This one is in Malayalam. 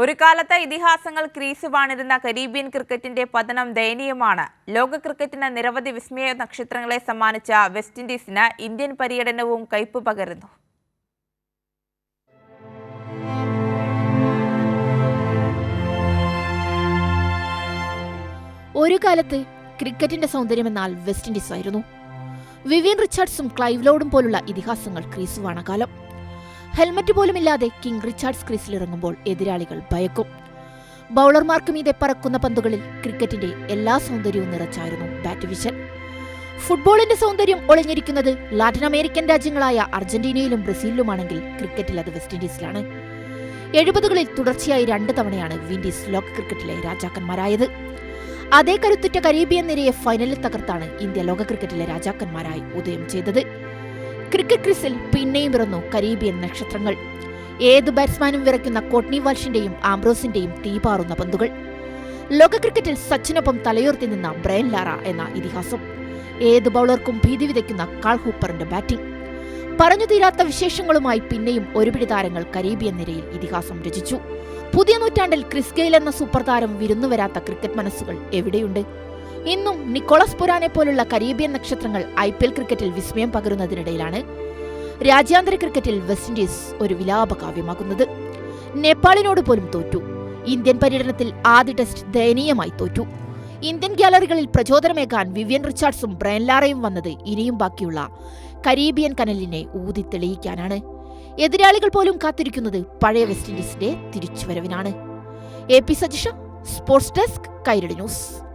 ഒരു കാലത്ത് ഇതിഹാസങ്ങൾ ക്രീസ് വാണിരുന്ന കരീബിയൻ ക്രിക്കറ്റിന്റെ പതനം ദയനീയമാണ്. ലോക ക്രിക്കറ്റിന് നിരവധി വിസ്മയ നക്ഷത്രങ്ങളെ സമ്മാനിച്ച വെസ്റ്റ് ഇൻഡീസിന് ഇന്ത്യൻ പര്യടനവും കയ്പ് പകരുന്നു. ഒരു കാലത്ത് ക്രിക്കറ്റിന്റെ സൗന്ദര്യമെന്നാൽ വെസ്റ്റ് ഇൻഡീസ് ആയിരുന്നു വിവിയൻ റിച്ചാർഡ്സും ക്ലൈവ് ലോഡും പോലുള്ള ഇതിഹാസങ്ങൾ ക്രീസുവാണ കാലം ഹെൽമറ്റ് പോലുമില്ലാതെ കിങ് റിച്ചാർഡ്സ് ക്രീസിലിറങ്ങുമ്പോൾ എതിരാളികൾ ഭയക്കും. ബൗളർമാർക്ക് മീതെ പറക്കുന്ന പന്തുകളിൽ ക്രിക്കറ്റിന്റെ എല്ലാ സൗന്ദര്യവും നിറച്ചായിരുന്നു ബാറ്റ് വിഷൻ ഫുട്ബോളിന്റെ സൗന്ദര്യം ഒളിഞ്ഞിരിക്കുന്നത് ലാറ്റിൻ അമേരിക്കൻ രാജ്യങ്ങളായ അർജന്റീനയിലും ബ്രസീലിലുമാണെങ്കിൽ ക്രിക്കറ്റിൽ അത് വെസ്റ്റ് ഇൻഡീസിലാണ്. എഴുപതുകളിൽ തുടർച്ചയായി രണ്ട് തവണയാണ് വിൻഡീസ് ലോക ക്രിക്കറ്റിലെ രാജാക്കന്മാരായത്. അതേ കരുത്തുറ്റ കരീബിയൻ നിരയെ ഫൈനലിൽ തകർത്താണ് ഇന്ത്യ ലോക ക്രിക്കറ്റിലെ രാജാക്കന്മാരായി ഉദയം ചെയ്തത്. ക്രിക്കറ്റ് ക്രിസിൽ പിന്നെയും പിറന്നു കരീബിയൻ നക്ഷത്രങ്ങൾ. ഏത് ബാറ്റ്സ്മാനും വിറയ്ക്കുന്ന കോട്നി വാൽഷിന്റെയും ആംബ്രോസിന്റെയും തീപാറുന്ന പന്തുകൾ. ലോക ക്രിക്കറ്റിൽ സച്ചിനൊപ്പം തലയുയർത്തി നിന്ന ബ്രയൻ ലാറ എന്ന ഇതിഹാസം. ഏത് ബൗളർക്കും ഭീതി വിതയ്ക്കുന്ന കാൾ ഹൂപ്പറിന്റെ ബാറ്റിംഗ്. പറഞ്ഞു തീരാത്ത വിശേഷങ്ങളുമായി പിന്നെയും ഒരുപിടി താരങ്ങൾ കരീബിയൻ നിരയിൽ ഇതിഹാസം രചിച്ചു. പുതിയ നൂറ്റാണ്ടിൽ ക്രിസ് ഗെയിൽ എന്ന സൂപ്പർ താരം വിരുന്നു വരാത്ത ക്രിക്കറ്റ് മനസ്സുകൾ എവിടെയുണ്ട്? ഇന്നും നിക്കോളസ് പുരാനെ പോലുള്ള കരീബിയൻ നക്ഷത്രങ്ങൾ ഐ പി എൽ ക്രിക്കറ്റിൽ വിസ്മയം പകരുന്നതിനിടയിലാണ് രാജ്യാന്തര ക്രിക്കറ്റിൽ വെസ്റ്റ് ഇൻഡീസ് ഒരു വിലാപകാവ്യമാകുന്നത് നേപ്പാളിനോട് പോലും തോറ്റു. ഇന്ത്യൻ പര്യടനത്തിൽ ആദ്യ ടെസ്റ്റ് ദയനീയമായി തോറ്റു. ഇന്ത്യൻ ഗ്യാലറികളിൽ പ്രചോദനമേകാൻ വിവിയൻ റിച്ചാർഡ്സും ബ്രയൻ ലാറയും വന്നത് ഇനിയും ബാക്കിയുള്ള കരീബിയൻ കനലിനെ ഊതി തെളിയിക്കാനാണ്. എതിരാളികൾ പോലും കാത്തിരിക്കുന്നത് പഴയ വെസ്റ്റ് ഇൻഡീസിന്റെ തിരിച്ചുവരവിനാണ്. A P Sajisha sports desk Kairali news.